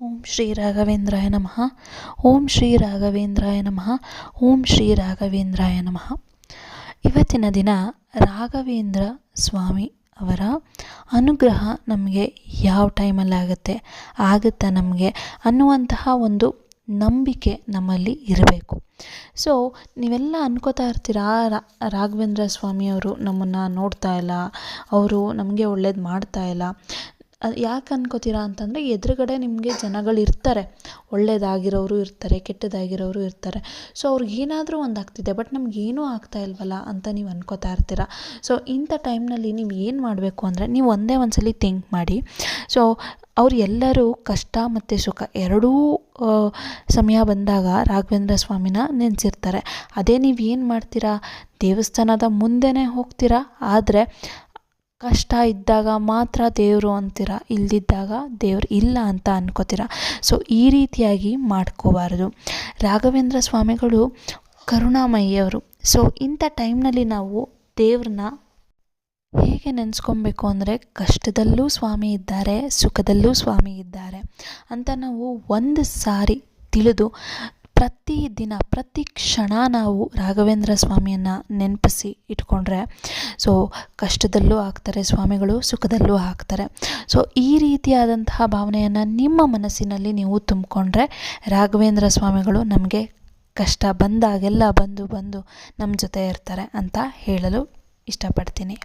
ಓಂ ಶ್ರೀ ರಾಘವೇಂದ್ರಾಯ ನಮಃ. ಓಂ ಶ್ರೀ ರಾಘವೇಂದ್ರಾಯ ನಮಃ. ಓಂ ಶ್ರೀ ರಾಘವೇಂದ್ರಾಯ ನಮಃ. ಇವತ್ತಿನ ದಿನ ರಾಘವೇಂದ್ರ ಸ್ವಾಮಿ ಅವರ ಅನುಗ್ರಹ ನಮಗೆ ಯಾವ ಟೈಮಲ್ಲಿ ಆಗುತ್ತೆ, ಆಗುತ್ತಾ ನಮಗೆ ಅನ್ನುವಂತಹ ಒಂದು ನಂಬಿಕೆ ನಮ್ಮಲ್ಲಿ ಇರಬೇಕು. ಸೊ ನೀವೆಲ್ಲ ಅನ್ಕೋತಾ ಇರ್ತೀರಾ ರಾಘವೇಂದ್ರ ಸ್ವಾಮಿಯವರು ನಮ್ಮನ್ನು ನೋಡ್ತಾ ಇಲ್ಲ, ಅವರು ನಮಗೆ ಒಳ್ಳೇದು ಮಾಡ್ತಾ ಇಲ್ಲ. ಯಾಕೆ ಅನ್ಕೋತೀರಾ ಅಂತಂದರೆ ಎದುರುಗಡೆ ನಿಮಗೆ ಜನಗಳು ಇರ್ತಾರೆ. ಒಳ್ಳೇದಾಗಿರೋರು ಇರ್ತಾರೆ, ಕೆಟ್ಟದಾಗಿರೋರು ಇರ್ತಾರೆ. ಸೊ ಅವ್ರಿಗೆ ಏನಾದರೂ ಒಂದು ಆಗ್ತಿದೆ, ಬಟ್ ನಮಗೇನೂ ಆಗ್ತಾ ಇಲ್ವಲ್ಲ ಅಂತ ನೀವು ಅನ್ಕೋತಾ ಇರ್ತೀರ. ಸೊ ಇಂಥ ಟೈಮ್ನಲ್ಲಿ ನೀವು ಏನು ಮಾಡಬೇಕು ಅಂದರೆ ನೀವು ಒಂದೇ ಒಂದು ಸಲ ಥಿಂಕ್ ಮಾಡಿ. ಸೊ ಅವ್ರು ಎಲ್ಲರೂ ಕಷ್ಟ ಮತ್ತು ಸುಖ ಎರಡೂ ಸಮಯ ಬಂದಾಗ ರಾಘವೇಂದ್ರ ಸ್ವಾಮಿನ ನೆನೆಸಿರ್ತಾರೆ. ಅದೇ ನೀವು ಏನು ಮಾಡ್ತೀರಾ? ದೇವಸ್ಥಾನದ ಮುಂದೆನೇ ಹೋಗ್ತೀರಾ? ಆದರೆ ಕಷ್ಟ ಇದ್ದಾಗ ಮಾತ್ರ ದೇವರು ಅಂತೀರ? ಇಲ್ದಿದ್ದಾಗ ದೇವ್ರು ಇಲ್ಲ ಅಂತ ಅನ್ಕೋತೀರ? ಸೊ ಈ ರೀತಿಯಾಗಿ ಮಾಡ್ಕೋಬಾರ್ದು. ರಾಘವೇಂದ್ರ ಸ್ವಾಮಿಗಳು ಕರುಣಾಮಯಿಯವರು. ಸೊ ಇಂಥ ಟೈಮ್ನಲ್ಲಿ ನಾವು ದೇವ್ರನ್ನ ಹೇಗೆ ನೆನೆಸ್ಕೊಬೇಕು ಅಂದರೆ ಕಷ್ಟದಲ್ಲೂ ಸ್ವಾಮಿ ಇದ್ದಾರೆ, ಸುಖದಲ್ಲೂ ಸ್ವಾಮಿ ಇದ್ದಾರೆ ಅಂತ ನಾವು ಒಂದು ಸಾರಿ ತಿಳಿದು ಪ್ರತಿ ದಿನ, ಪ್ರತಿ ಕ್ಷಣ ನಾವು ರಾಘವೇಂದ್ರ ಸ್ವಾಮಿಯನ್ನು ನೆನಪಿಸಿ ಇಟ್ಕೊಂಡ್ರೆ, ಸೊ ಕಷ್ಟದಲ್ಲೂ ಆಗ್ತಾರೆ, ಸ್ವಾಮಿಗಳು ಸುಖದಲ್ಲೂ ಆಗ್ತಾರೆ. ಸೊ ಈ ರೀತಿಯಾದಂತಹ ಭಾವನೆಯನ್ನು ನಿಮ್ಮ ಮನಸ್ಸಿನಲ್ಲಿ ನೀವು ತುಂಬಿಕೊಂಡ್ರೆ ರಾಘವೇಂದ್ರ ಸ್ವಾಮಿಗಳು ನಮಗೆ ಕಷ್ಟ ಬಂದಾಗೆಲ್ಲ ಬಂದು ಬಂದು ನಮ್ಮ ಜೊತೆ ಇರ್ತಾರೆ ಅಂತ ಹೇಳಲು ಇಷ್ಟಪಡ್ತೀನಿ.